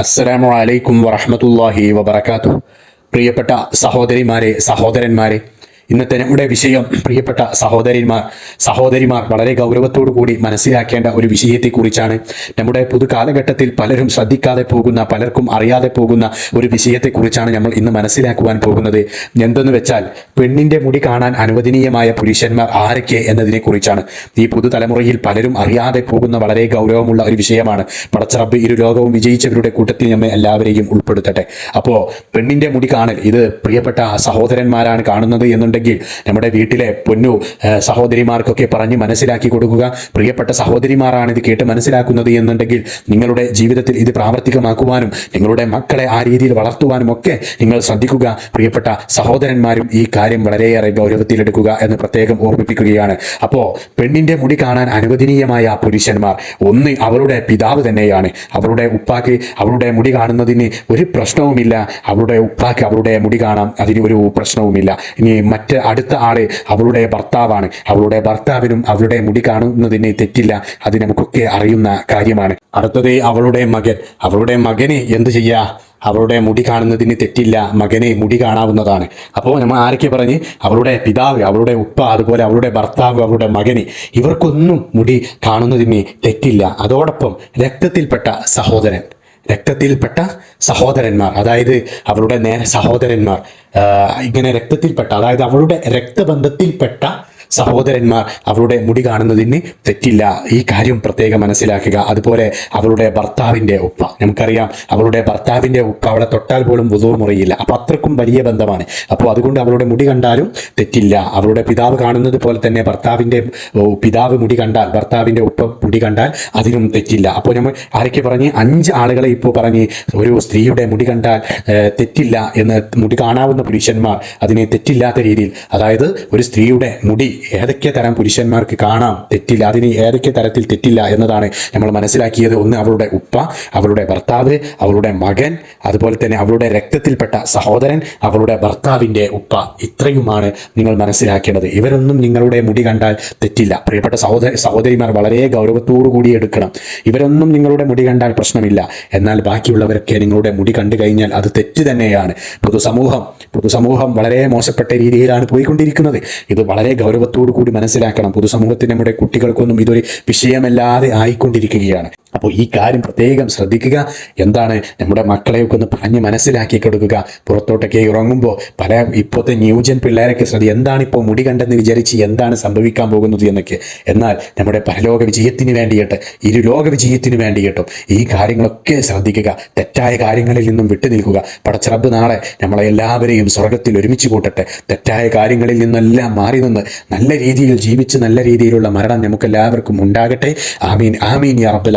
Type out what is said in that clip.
അസ്സലാമു അലൈക്കും വറഹ്മത്തുള്ളാഹി വബറകാതുഹു. പ്രിയപ്പെട്ട സഹോദരിമാരെ സഹോദരന്മാരെ ഇന്നത്തെ നമ്മുടെ വിഷയം പ്രിയപ്പെട്ട സഹോദരിമാർ സഹോദരിമാർ വളരെ ഗൗരവത്തോടു കൂടി മനസ്സിലാക്കേണ്ട ഒരു വിഷയത്തെക്കുറിച്ചാണ്. നമ്മുടെ പുതു കാലഘട്ടത്തിൽ പലരും ശ്രദ്ധിക്കാതെ പോകുന്ന പലർക്കും അറിയാതെ പോകുന്ന ഒരു വിഷയത്തെക്കുറിച്ചാണ് നമ്മൾ ഇന്ന് മനസ്സിലാക്കുവാൻ പോകുന്നത്. എന്തെന്ന് വെച്ചാൽ പെണ്ണിന്റെ മുടി കാണാൻ അനുവദനീയമായ പുരുഷന്മാർ ആരൊക്കെ എന്നതിനെക്കുറിച്ചാണ്. ഈ പുതുതലമുറയിൽ പലരും അറിയാതെ പോകുന്ന വളരെ ഗൗരവമുള്ള ഒരു വിഷയമാണ്. പടച്ചറബ് ഇരു ലോകവും വിജയിച്ചവരുടെ കൂട്ടത്തിൽ നമ്മെ എല്ലാവരെയും ഉൾപ്പെടുത്തട്ടെ. അപ്പോൾ പെണ്ണിന്റെ മുടി കാണൽ ഇത് പ്രിയപ്പെട്ട സഹോദരന്മാരാണ് കാണുന്നത് എന്നുണ്ടെങ്കിൽ നമ്മുടെ വീട്ടിലെ പൊന്നു സഹോദരിമാർക്കൊക്കെ പറഞ്ഞ് മനസ്സിലാക്കി കൊടുക്കുക. പ്രിയപ്പെട്ട സഹോദരിമാരാണ് ഇത് കേട്ട് മനസ്സിലാക്കുന്നത് എന്നുണ്ടെങ്കിൽ നിങ്ങളുടെ ജീവിതത്തിൽ ഇത് പ്രാവർത്തികമാക്കുവാനും നിങ്ങളുടെ മക്കളെ ആ രീതിയിൽ വളർത്തുവാനും ഒക്കെ നിങ്ങൾ ശ്രദ്ധിക്കുക. പ്രിയപ്പെട്ട സഹോദരന്മാരും ഈ കാര്യം വളരെയേറെ ഗൗരവത്തിലെടുക്കുക എന്ന് പ്രത്യേകം ഓർമ്മിപ്പിക്കുകയാണ്. അപ്പോൾ പെണ്ണിന്റെ മുടി കാണാൻ അനുവദനീയമായ പുരുഷന്മാർ ഒന്ന് അവളുടെ പിതാവ് തന്നെയാണ്. അവളുടെ ഉപ്പാക്ക് അവളുടെ മുടി കാണുന്നതിന് ഒരു പ്രശ്നവുമില്ല. അവളുടെ ഉപ്പാക്ക് അവളുടെ മുടി കാണാം അതിന് ഒരു പ്രശ്നവുമില്ല. ഇനി മറ്റ് അടുത്ത ആൾ അവളുടെ ഭർത്താവാണ്. അവളുടെ ഭർത്താവിനും അവളുടെ മുടി കാണുന്നതിന് തെറ്റില്ല. അത് നമുക്കൊക്കെ അറിയുന്ന കാര്യമാണ്. അടുത്തത് അവളുടെ മകൻ. അവളുടെ മകന് എന്ത് ചെയ്യാ? അവളുടെ മുടി കാണുന്നതിന് തെറ്റില്ല. മകനെ മുടി കാണാവുന്നതാണ്. അപ്പോൾ നമ്മൾ ആരൊക്കെ പറഞ്ഞ്? അവളുടെ പിതാവ് അവളുടെ ഉപ്പ അതുപോലെ അവളുടെ ഭർത്താവ് അവളുടെ മകന് ഇവർക്കൊന്നും മുടി കാണുന്നതിന് തെറ്റില്ല. അതോടൊപ്പം രക്തത്തിൽപ്പെട്ട സഹോദരൻ. രക്തത്തിൽപ്പെട്ട സഹോദരന്മാർ അതായത് അവളുടെ നേരെ സഹോദരന്മാർ ഇങ്ങനെ രക്തത്തിൽപ്പെട്ട അതായത് അവളുടെ രക്തബന്ധത്തിൽപ്പെട്ട സഹോദരന്മാർ അവളുടെ മുടി കാണുന്നതിന് തെറ്റില്ല. ഈ കാര്യം പ്രത്യേകം മനസ്സിലാക്കുക. അതുപോലെ അവളുടെ ഭർത്താവിന്റെ ഉപ്പ. നമുക്കറിയാം അവളുടെ ഭർത്താവിന്റെ ഉപ്പ അവളെ തൊട്ടാൽ പോലും വുതു മുറിയില്ല. അപ്പൊ അത്രക്കും വലിയ ബന്ധമാണ്. അപ്പോൾ അതുകൊണ്ട് അവളുടെ മുടി കണ്ടാലും തെറ്റില്ല. അവളുടെ പിതാവ് കാണുന്നത് പോലെ തന്നെ ഭർത്താവിന്റെ ഓ, പിതാവ് മുടി കണ്ടാൽ ഭർത്താവിന്റെ ഉപ്പ മുടി കണ്ടാൽ അതിനും തെറ്റില്ല. അപ്പോൾ നമ്മൾ ആരൊക്കെ പറഞ്ഞ്? അഞ്ച് ആളുകളെ ഇപ്പോൾ പറഞ്ഞ് ഒരു സ്ത്രീയുടെ മുടി കണ്ടാൽ തെറ്റില്ല എന്ന് മുടി കാണാവുന്ന പുരുഷന്മാർ അതിനെ തെറ്റില്ലാത്ത രീതിയിൽ അതായത് ഒരു സ്ത്രീയുടെ മുടി ഏതൊക്കെ തരം പുരുഷന്മാർക്ക് കാണാം തെറ്റില്ല? അതിന് ഏതൊക്കെ തരത്തിൽ തെറ്റില്ല എന്നതാണ് നമ്മൾ മനസ്സിലാക്കിയത്. ഒന്ന് അവളുടെ ഉപ്പ അവളുടെ ഭർത്താവ് അവളുടെ മകൻ അതുപോലെ തന്നെ അവളുടെ രക്തത്തിൽപ്പെട്ട സഹോദരൻ അവളുടെ ഭർത്താവിന്റെ ഉപ്പ. ഇത്രയുമാണ് നിങ്ങൾ മനസ്സിലാക്കേണ്ടത്. ഇവരൊന്നും നിങ്ങളുടെ മുടി കണ്ടാൽ തെറ്റില്ല. പ്രിയപ്പെട്ട സഹോദര സഹോദരിമാർ വളരെ ഗൗരവത്തോടു കൂടി എടുക്കണം. ഇവരൊന്നും നിങ്ങളുടെ മുടി കണ്ടാൽ പ്രശ്നമില്ല. എന്നാൽ ബാക്കിയുള്ളവരൊക്കെ നിങ്ങളുടെ മുടി കണ്ടു കഴിഞ്ഞാൽ അത് തെറ്റ് തന്നെയാണ്. പൊതുസമൂഹം പൊതുസമൂഹം വളരെ മോശപ്പെട്ട രീതിയിലാണ് പോയിക്കൊണ്ടിരിക്കുന്നത്. ഇത് വളരെ ഗൗരവത്തോടു കൂടി മനസ്സിലാക്കണം. പൊതുസമൂഹത്തിന് നമ്മുടെ കുട്ടികൾക്കൊന്നും ഇതൊരു വിഷയമല്ലാതെ ആയിക്കൊണ്ടിരിക്കുകയാണ്. അപ്പോൾ ഈ കാര്യം പ്രത്യേകം ശ്രദ്ധിക്കുക. എന്താണ് നമ്മുടെ മക്കളെയൊക്കെ ഒന്ന് പറഞ്ഞ് മനസ്സിലാക്കി കൊടുക്കുക. പുറത്തോട്ടൊക്കെ ഇറങ്ങുമ്പോൾ പല ഇപ്പോഴത്തെ ന്യൂജൻ പിള്ളേരൊക്കെ ശ്രദ്ധി എന്താണ് ഇപ്പോൾ മുടി കണ്ടെന്ന് വിചാരിച്ച് എന്താണ് സംഭവിക്കാൻ പോകുന്നത് എന്നൊക്കെ. എന്നാൽ നമ്മുടെ പരലോക വിജയത്തിന് വേണ്ടിയിട്ട് ഇരു ലോക വിജയത്തിന് വേണ്ടിയിട്ടും ഈ കാര്യങ്ങളൊക്കെ ശ്രദ്ധിക്കുക. തെറ്റായ കാര്യങ്ങളിൽ നിന്നും വിട്ടു നിൽക്കുക. പടച്ചറബ് നാളെ നമ്മളെ എല്ലാവരെയും സ്വർഗത്തിൽ ഒരുമിച്ച് കൂട്ടട്ടെ. തെറ്റായ കാര്യങ്ങളിൽ നിന്നെല്ലാം മാറി നിന്ന് നല്ല രീതിയിൽ ജീവിച്ച് നല്ല രീതിയിലുള്ള മരണം നമുക്കെല്ലാവർക്കും ഉണ്ടാകട്ടെ. ആമീൻ. ആമീൻ യാ റബ്ബൽ